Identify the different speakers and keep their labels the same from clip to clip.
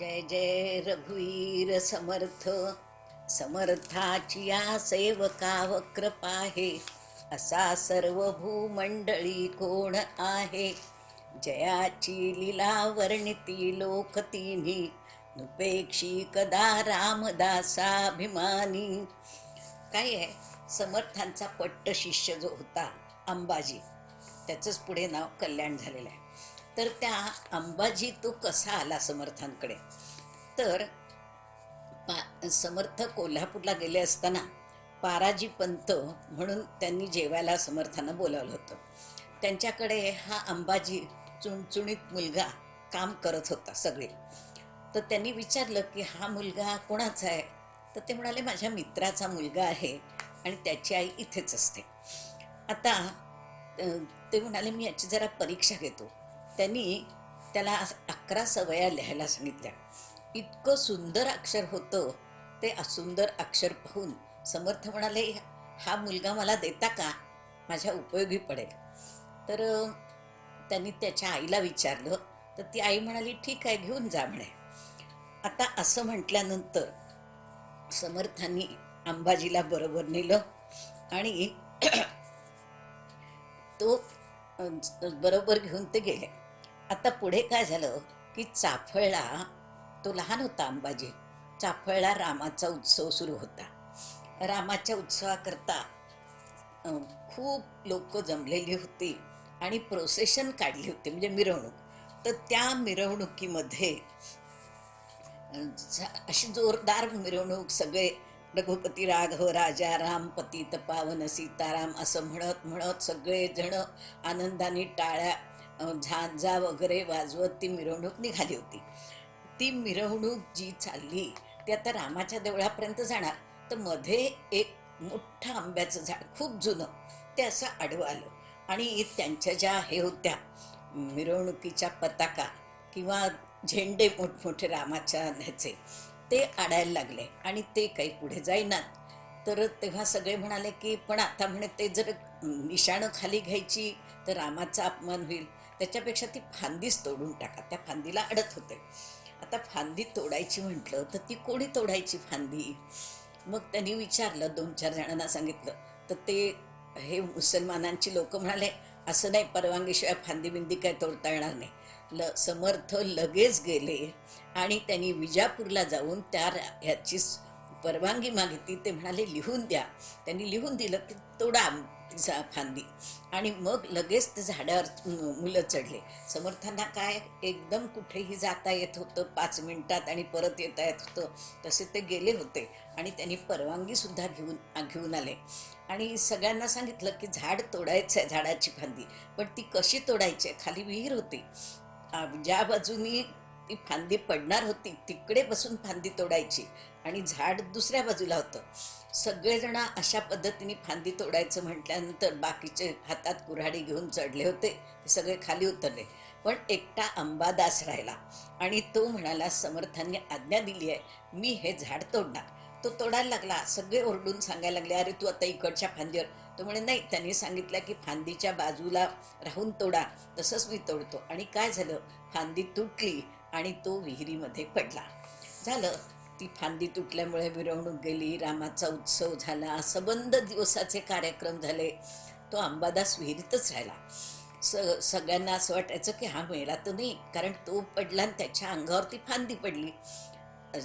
Speaker 1: जय जय रघुवीर समर्थ. समर्थाची या वक्र पाहे असा सर्व भूमंडळी कोण आहे? जयाची लिला वर्णिती लोक तिन्ही नुपेक्षी कदा रामदासाभिमानी. काय आहे? समर्थांचा पट्ट शिष्य जो होता अंबाजी. त्याचंच पुढे नाव कल्याण झालेलं आहे. तर त्या अंबाजी तो कसा आला समर्थांकडे? तर पा समर्थ कोल्हापूरला गेले असताना पाराजी पंत म्हणून त्यांनी जेवायला समर्थांना बोलावलं होतं. त्यांच्याकडे हा अंबाजी चुणचुणीत मुलगा काम करत होता सगळे. तर त्यांनी विचारलं की हा मुलगा कोणाचा आहे? तर ते म्हणाले माझ्या मित्राचा मुलगा आहे आणि त्याची आई इथेच असते. आता ते म्हणाले मी याची जरा परीक्षा घेतो. त्यांनी त्याला अकरा सवया लिहायला सांगितल्या. इतकं सुंदर अक्षर होतं ते असुंदर अक्षर पाहून समर्थ म्हणाले हा मुलगा मला देता का? माझ्या उपयोगी पडेल. तर त्यांनी त्याच्या आईला विचारलं तर ती आई म्हणाली ठीक आहे घेऊन जा म्हणे. आता असं म्हटल्यानंतर समर्थांनी अंबाजीला बरोबर नेलं आणि तो बरोबर घेऊन ते गेले. आता पुढे काय झालं की चाफळला तो लहान होता अंबाजी चाफळला रामाचा उत्सव सुरू होता. रामाच्या उत्सवाकरता खूप लोक जमलेली होती आणि प्रोसेशन काढली होती म्हणजे मिरवणूक. तर त्या मिरवणुकीमध्ये झा- अशी जोरदार मिरवणूक सगळे रघुपती राघव राजा राम पतित पावन सीताराम असं म्हणत म्हणत सगळेजण आनंदाने टाळ्या झांजा वगैरे वाजवत ती मिरवणूक निघाली होती. ती मिरवणूक जी चालली ती आता रामाच्या देवळापर्यंत जाणार. तर मध्ये एक मोठं आंब्याचं झाड खूप जुनं ते असं आडवं आलं. आणि त्यांच्या ज्या हे होत्या मिरवणुकीच्या पताका किंवा झेंडे मोठमोठे रामाच्या ह्याचे ते आडायला लागले. आणि ते काही पुढे जाईनात तर तेव्हा सगळे म्हणाले की पण आता म्हणे ते जर निशाणं खाली घ्यायची तर रामाचा अपमान होईल. त्याच्यापेक्षा ती फांदीच तोडून टाका. त्या फांदीला अडत होते. आता फांदी तोडायची म्हटलं तर ती कोणी तोडायची फांदी? मग त्यांनी विचारलं दोन चार जणांना सांगितलं. तर ते हे मुसलमानांची लोक म्हणाले असं नाही परवानगीशिवाय फांदी बिंदी काय तोडता येणार नाही. ल समर्थ लगेच गेले आणि त्यांनी विजापूरला जाऊन त्या ह्याची परवानगी मागितली. ते म्हणाले लिहून द्या. त्यांनी लिहून दिलं की तोडा. तिचा फांदी. आणि मग लगेच ते झाडावर मुलं चढले. समर्थांना काय एकदम कुठेही जाता येत होतं. पाच मिनिटात आणि परत येता येत होतं. तसे ते गेले होते. आणि त्यांनी परवानगीसुद्धा घेऊन घेऊन आले. आणि सगळ्यांना सांगितलं की झाड तोडायचं आहे झाडाची फांदी. पण ती कशी तोडायची? आहे खाली विहीर होती. ज्या बाजूनी ती फांदी पडणार होती तिकडे बसून फांदी तोडायची. आणि झाड दुसऱ्या बाजूला होतं. सगळेजण अशा पद्धतीने फांदी तोडायचं म्हटल्यानंतर बाकीचे हातात कुऱ्हाडी घेऊन चढले होते. ते सगळे खाली उतरले. पण एकटा अंबादास राहिला. आणि तो म्हणाला समर्थांनी आज्ञा दिली आहे. मी हे झाड तोडणार. तो तोडायला लागला. सगळे ओरडून सांगायला लागले अरे तू आता इकडच्या फांदीवर. तो म्हणे नाही त्यांनी सांगितलं की फांदीच्या बाजूला राहून तोडा. तसंच मी तोडतो. आणि काय झालं? फांदी तुटली. आणि तो विहिरीमध्ये पडला. झालं. ती फांदी तुटल्यामुळे मिरवणूक गेली रामाचा उत्सव झाला सबंध दिवसाचे कार्यक्रम झाले. तो अंबादास विहिरीतच राहिला. स सगळ्यांना असं वाटायचं की हा मेला तर नाही कारण तो पडला आणि त्याच्या अंगावरती फांदी पडली.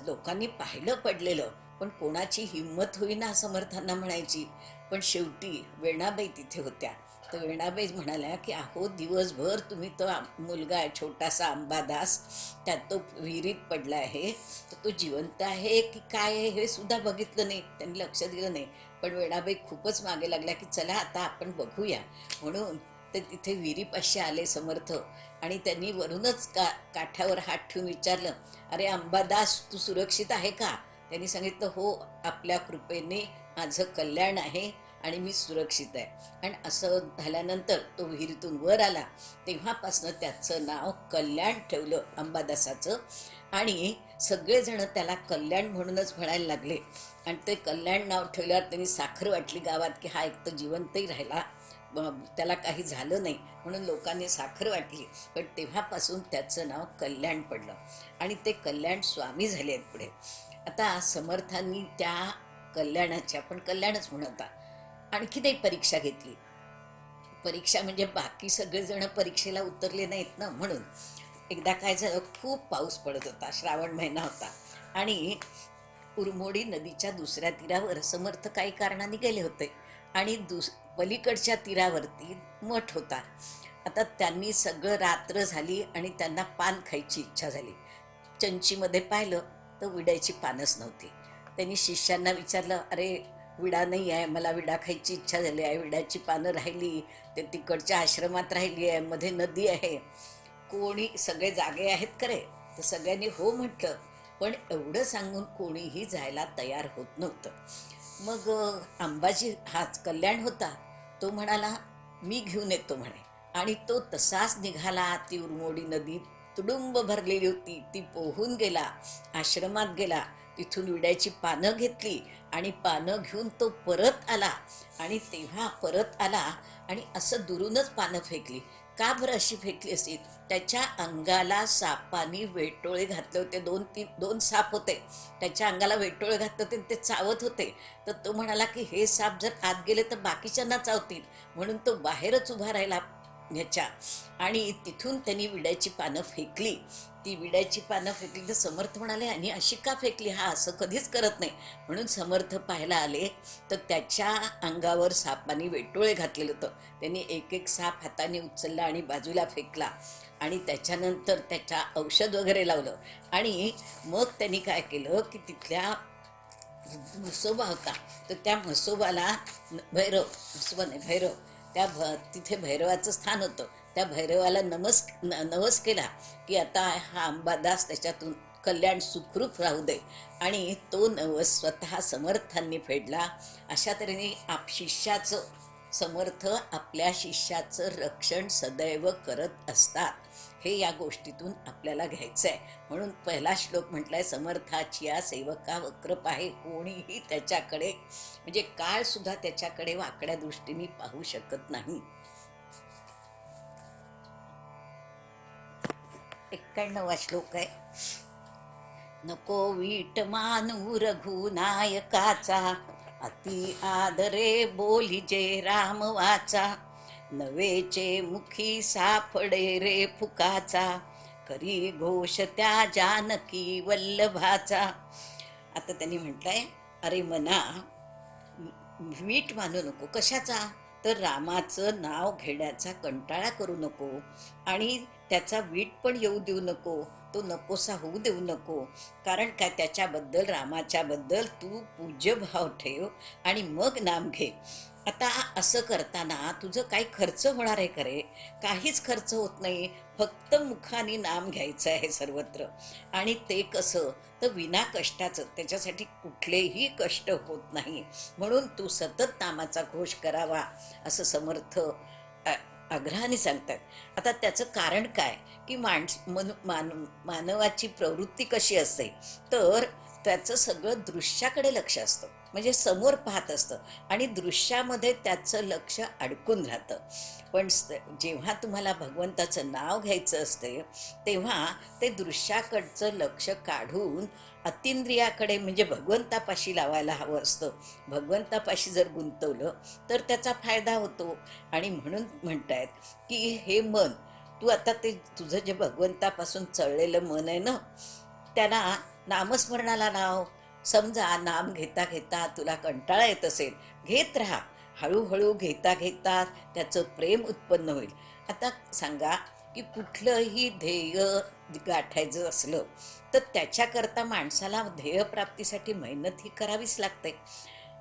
Speaker 1: लोकांनी पाहिलं पडलेलं. पण कोणाची हिंमत होईना समर्थांना म्हणायची. पण शेवटी वेणाबाई तिथे होत्या. तर वेणाबाई म्हणाल्या की अहो दिवसभर तुम्ही तो मुलगा आहे छोटासा अंबादास त्यात तो विहिरीत पडला आहे. तर तो जिवंत आहे की काय आहे हे सुद्धा बघितलं नाही. त्यांनी लक्ष दिलं नाही. पण वेणाबाई खूपच मागे लागल्या की चला आता आपण बघूया. म्हणून ते तिथे विहिरीपाशी आले समर्थ. आणि त्यांनी वरूनच का काठावर हात ठेवून विचारलं अरे अंबादास तू सुरक्षित आहे का? त्यांनी सांगितलं हो आपल्या कृपेने माझं कल्याण आहे आणि मी सुरक्षित आहे. आणि असं झाल्यानंतर तो विहिरीतून वर आला. तेव्हापासनं त्याचं नाव कल्याण ठेवलं अंबादासाचं. आणि सगळेजण त्याला कल्याण म्हणूनच म्हणायला लागले. आणि ते कल्याण नाव ठेवल्यावर त्यांनी साखर वाटली गावात की हा एक तर जिवंतही राहिला. त्याला काही झालं नाही म्हणून लोकांनी साखर वाटली. पण तेव्हापासून त्याचं नाव कल्याण पडलं. आणि ते कल्याण स्वामी झाले आहेत पुढे. आता समर्थांनी त्या कल्याणाच्या आपण कल्याणच म्हणता आणखी एक परीक्षा घेतली. परीक्षा म्हणजे बाकी सगळेजण परीक्षेला उतरले नाहीत ना म्हणून. एकदा काय झालं खूप पाऊस पडत होता श्रावण महिना होता. आणि उरमोडी नदीच्या दुसऱ्या तीरावर समर्थ काही कारणाने गेले होते. आणि दुस पलीकडच्या तीरावरती मठ होता. आता त्यांनी सगळं रात्र झाली आणि त्यांना पान खायची इच्छा झाली. चंचीमध्ये पाहिलं तर विड्याची पानच नव्हती. त्यांनी शिष्यांना विचारलं अरे विडा नाही आहे मला विडा खायची इच्छा झाली आहे विड्याची पानं राहिली ते तिकडच्या आश्रमात राहिली आहे मध्ये नदी आहे. कोणी सगळे जागे आहेत खरे? तर सगळ्यांनी हो म्हटलं पण एवढं सांगून कोणीही जायला तयार होत नव्हतं. मग अंबाजी हाच कल्याण होता. तो म्हणाला मी घेऊन येतो म्हणे. आणि तो तसाच निघाला. ती उरमोडी नदी तुडुंब भरलेली होती. ती पोहून गेला आश्रमात गेला. तिथून विड्याची पानं घेतली आणि पानं घेऊन तो परत आला. आणि तेव्हा परत आला आणि असं दुरूनच पानं फेकली. का बरं अशी फेकली असती? त्याच्या अंगाला सापानी वेटोळे घातले होते. दोन तीन दोन साप होते. त्याच्या अंगाला वेटोळे घातले होते आणि ते चावत होते. तर तो म्हणाला की हे साप जर आत गेले तर बाकीच्यांना चावतील. म्हणून तो बाहेरच उभा राहिला. ह्याच्या आणि तिथून त्यांनी विड्याची पानं फेकली. ती विड्याची पानं फेकली तर समर्थ म्हणाले आणि अशी का फेकली? हा असं कधीच करत नाही. म्हणून समर्थ पाहायला आले. तर त्याच्या अंगावर सापाने वेटोळे घातलेलं होतं. त्यांनी एक एक साप हाताने उचलला आणि बाजूला फेकला. आणि त्याच्यानंतर त्याच्या औषध वगैरे लावलं. आणि मग त्यांनी काय केलं की तिथल्या म्हसोबा होता. तर त्या म्हसोबाला भैरव म्हसोबा नाही भैरव त्या भ तिथे भैरवाचं स्थान होतं. त्या भैरवाला नमस् न- नवस केला की आता हा अंबादास त्याच्यातून कल्याण सुखरूप राहू दे. आणि तो नवस स्वतः समर्थांनी फेडला. अशा तऱ्हेने आप शिष्याचं समर्थ आपल्या शिष्याचं रक्षण सदैव करत असतात. हे या गोष्टीतून आपल्याला घ्यायचं आहे म्हणून पहिला श्लोक म्हटलाय समर्थाची या सेवका वक्रप आहे कोणीही त्याच्याकडे म्हणजे काळ सुद्धा त्याच्याकडे वाकड्या दृष्टीने पाहू शकत नाही. एक्क्याण्णवा श्लोक आहे. नको वीट मानू रघुनायकाचा अति आदरे बोलिजे राम वाचा. नवेचे मुखी सापडे रे फुकाचा करी घोष त्या जानकी वल्लभाचा. आता त्यांनी म्हटलंय अरे मना वीट मानू नको कशाचा? तर रामाचं नाव घेण्याचा कंटाळा करू नको आणि त्याचा वीट पण येऊ देऊ नको तो नकोसा होऊ देऊ नको. कारण काय त्याच्याबद्दल रामाच्याबद्दल तू पूज्यभाव ठेव आणि मग नाम घे. आता असं करताना तुझं काही खर्च होणार आहे खरे काहीच खर्च होत नाही फक्त मुखाने नाम घ्यायचं आहे सर्वत्र. आणि ते कसं? तर विना कष्टाचं. त्याच्यासाठी कुठलेही कष्ट होत नाही म्हणून तू सतत नामाचा घोष करावा असं समर्थ आग्रहाने सांगतात. आता त्याचं कारण काय? की माणस मन मान मानवाची प्रवृत्ती कशी असते तर त्याचं सगळं दृश्याकडे लक्ष असतं. म्हणजे समोर पाहत असतं. आणि दृश्यामध्ये त्याचं लक्ष अडकून राहतं. पण जेव्हा तुम्हाला भगवंताचं नाव घ्यायचं असते तेव्हा ते दृश्याकडचं लक्ष काढून अतिंद्रियाकडे म्हणजे भगवंतापाशी लावायला हवं असतं. भगवंतापाशी जर गुंतवलं तर त्याचा फायदा होतो. आणि म्हणून म्हणतायत की हे मन तू आता ते तुझं जे भगवंतापासून चळलेलं मन आहे ना त्याला नामस्मरणाला नाव समजा नाम घेता घेता तुला कंटाळा येत असेल घेत राहा. हळूहळू घेता घेता त्याचं प्रेम उत्पन्न होईल. आता सांगा की कुठलंही ध्येय गाठायचं असलं तर त्याच्याकरता माणसाला ध्येयप्राप्तीसाठी मेहनत ही करावीच लागते.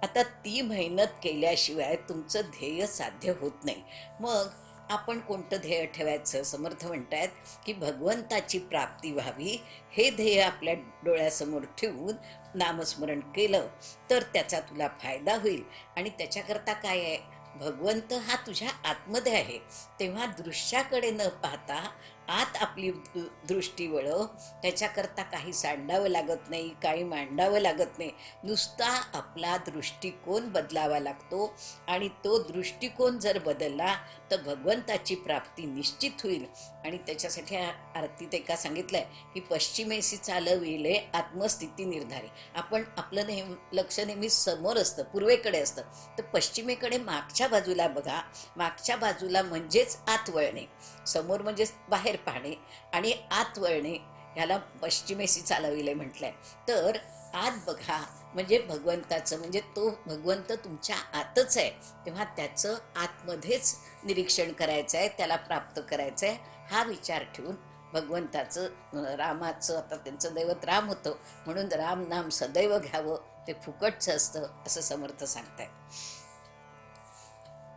Speaker 1: आता ती मेहनत केल्याशिवाय तुमचं ध्येय साध्य होत नाही. मग आपण कोणतं ध्येय ठेवायचं? समर्थ म्हणतायत की भगवंताची प्राप्ती व्हावी हे ध्येय आपल्या डोळ्यासमोर ठेवून नामस्मरण केलं तर त्याचा तुला फायदा होईल. आणि त्याच्याकरता काय आहे? भगवंत हा तुझ्या आतमध्ये आहे. तेव्हा दृश्याकडे न पाहता आत आपली दृ- दृष्टी वळव त्याच्याकरता काही सांडावं लागत नाही काही मांडावं लागत नाही. नुसता आपला दृष्टिकोन बदलावा लागतो आणि तो दृष्टिकोन जर बदलला तर भगवंताची प्राप्ती निश्चित होईल. आणि त्याच्यासाठी आरतीत एका सांगितलंय की पश्चिमेशी चालविले आत्मस्थिती निर्धारी. आपण आपलं नेहमी लक्ष नेहमी समोर असतं पूर्वेकडे असतं. तर पश्चिमेकडे मागच्या बाजूला बघा. मागच्या बाजूला म्हणजेच आत वळणे. समोर म्हणजेच बाहेर पाहणे आणि आत वळणे ह्याला पश्चिमेशी चालविले म्हटलंय. तर आत बघा म्हणजे भगवंताचं म्हणजे तो भगवंत तुमच्या आतच आहे. तेव्हा त्याचं आतमध्येच निरीक्षण करायचं आहे त्याला प्राप्त करायचं आहे हा विचार ठेवून भगवंताचं रामाचं आता त्यांचं दैवत राम होतं म्हणून राम नाम सदैव घ्यावं ते फुकटचं असतं असं समर्थ सांगतायत.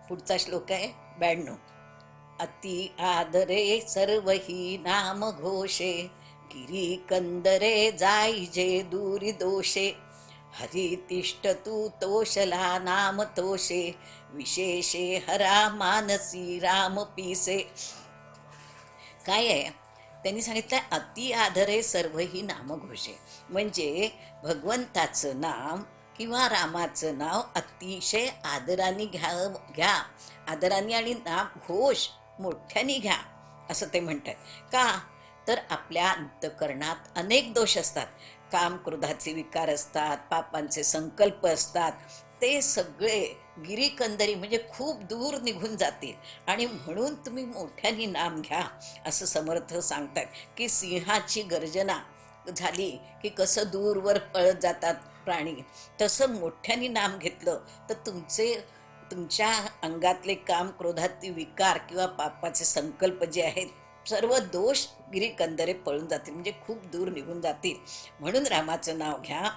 Speaker 1: पुढचा श्लोक आहे ब्याण्णव. अति आदरे सर्वही नाम घोषे गिरी कंदरे जाईजे दूरी दोषे हरी तिष्ठ तू तोषला नाम तोषे विशेषे हरा मानसी राम पीसे। काय आहे? त्यांनी सांगितलं अति आदरे सर्वही नामघोषे म्हणजे भगवंताचं नाम किंवा रामाचं नाव अतिशय आदराने घ्या घ्या। आदराने आणि नाम घोष मोठ्याने घ्या असं ते म्हणतात. का? तर आपल्या अंतकरणात अनेक दोष असतात. काम क्रोधाचे विकार असतात पापांचे संकल्प असतात. ते सगळे गिरीकंदरी म्हणजे खूप दूर निघून जातील. आणि म्हणून तुम्ही मोठ्याने नाम घ्या असं समर्थ सांगतात. की सिंहाची गर्जना झाली की कसं दूरवर पळत जातात प्राणी. तसं मोठ्याने नाम घेतलं तर तुमचे तुमच्या अंगातले काम क्रोधातील विकार किंवा पापाचे संकल्प जे आहेत सर्व दोष गिरीकंदरे पळून जातील म्हणजे खूप दूर निघून जातील. म्हणून रामाचं नाव घ्या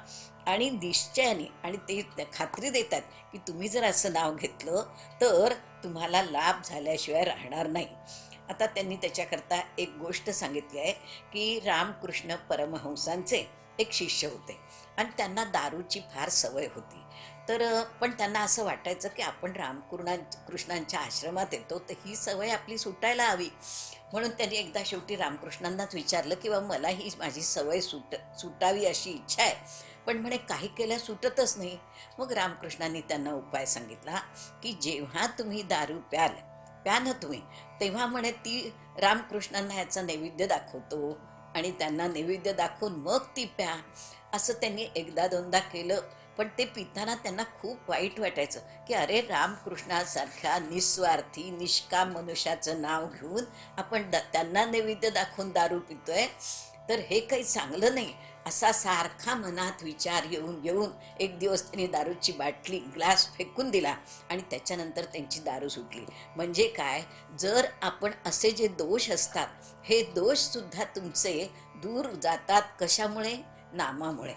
Speaker 1: आणि निश्चयाने आणि ते खात्री देतात की तुम्ही जर असं नाव घेतलं तर तुम्हाला लाभ झाल्याशिवाय राहणार नाही. आता त्यांनी त्याच्याकरता एक गोष्ट सांगितली आहे की रामकृष्ण परमहंसांचे एक शिष्य होते. आणि त्यांना दारूची फार सवय होती. तर पण त्यांना असं वाटायचं की आपण रामकृणा कृष्णांच्या आश्रमात येतो तर ही सवय आपली सुटायला हवी. म्हणून त्यांनी एकदा शेवटी रामकृष्णांनाच विचारलं की किंवा मला ही माझी सवय सुट सुटावी अशी इच्छा आहे. पण म्हणे काही केल्या सुटतच नाही. मग रामकृष्णांनी त्यांना उपाय सांगितला की जेव्हा तुम्ही दारू प्याल प्या ना तुम्ही. तेव्हा म्हणे ती रामकृष्णांना याचा नैवेद्य दाखवतो आणि त्यांना नैवेद्य दाखवून मग ती प्या. असं त्यांनी एकदा दोनदा केलं. पण ते पिताना त्यांना खूप वाईट वाटायचं की अरे रामकृष्णासारख्या निस्वार्थी निष्काम मनुष्याचं नाव घेऊन आपण द त्यांना नैवेद्य दाखवून दारू पितोय तर हे काही चांगलं नाही. असा सारखा मनात विचार येऊन येऊन एक दिवस त्यांनी दारूची बाटली ग्लास फेकून दिला आणि त्याच्यानंतर त्यांची दारू सुटली. म्हणजे काय? जर आपण असे जे दोष असतात हे दोषसुद्धा तुमचे दूर जातात कशामुळे? नामामुळे.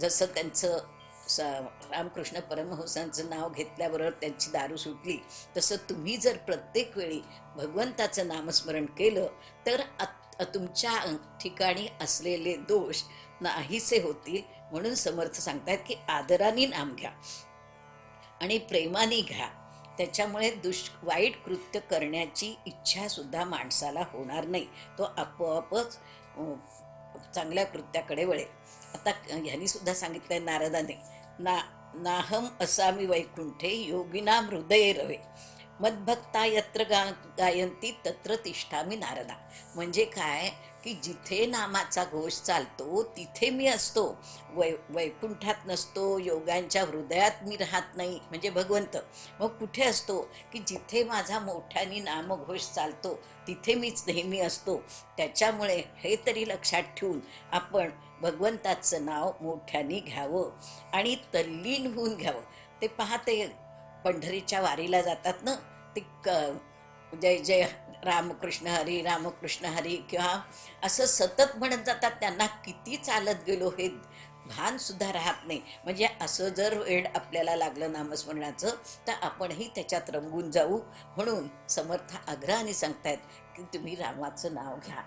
Speaker 1: जसं त्यांचं स रामकृष्ण परमहंसांचं नाव घेतल्याबरोबर त्यांची दारू सुटली. तसं तुम्ही जर प्रत्येक वेळी भगवंताचं नामस्मरण केलं तर तुमच्या ठिकाणी असलेले दोष नाहीसे होतील म्हणून समर्थ सांगतात की आदराने नाम घ्या आणि प्रेमाने घ्या. त्याच्यामुळे दुष वाईट कृत्य करण्याची इच्छासुद्धा माणसाला होणार नाही. तो आपोआपच चांगल्या कृत्याकडे वळेल. आता ह्यांनीसुद्धा सांगितलं आहे नारदाने ना नाहम असामी वैकुंठे योगिना हृदये रवे. मद्भक्ता यत्र गा गायंती तत्र तिष्ठामी नारदा. म्हणजे काय? की जिथे नामाचा घोष चालतो तिथे मी असतो. वै वैकुंठात नसतो योगांच्या हृदयात मी राहत नाही. म्हणजे भगवंत मग कुठे असतो? की जिथे माझा मोठ्याने नामघोष चालतो तिथे मीच नेहमी असतो. त्याच्यामुळे हे तरी लक्षात ठेवून आपण भगवंताचं नाव मोठ्याने घ्यावं आणि तल्लीन होऊन घ्यावं. ते पाहते पंढरीच्या वारीला जातात ना ते क जय जय रामकृष्ण हरी रामकृष्ण हरी किंवा असं सतत म्हणत जातात त्यांना किती चालत गेलो हे भानसुद्धा राहत नाही. म्हणजे असं जर वेळ आपल्याला लागलं नामस्मरणाचं तर आपणही त्याच्यात रंगून जाऊ म्हणून समर्थ आग्रहाने सांगतायत की तुम्ही रामाचं नाव घ्या.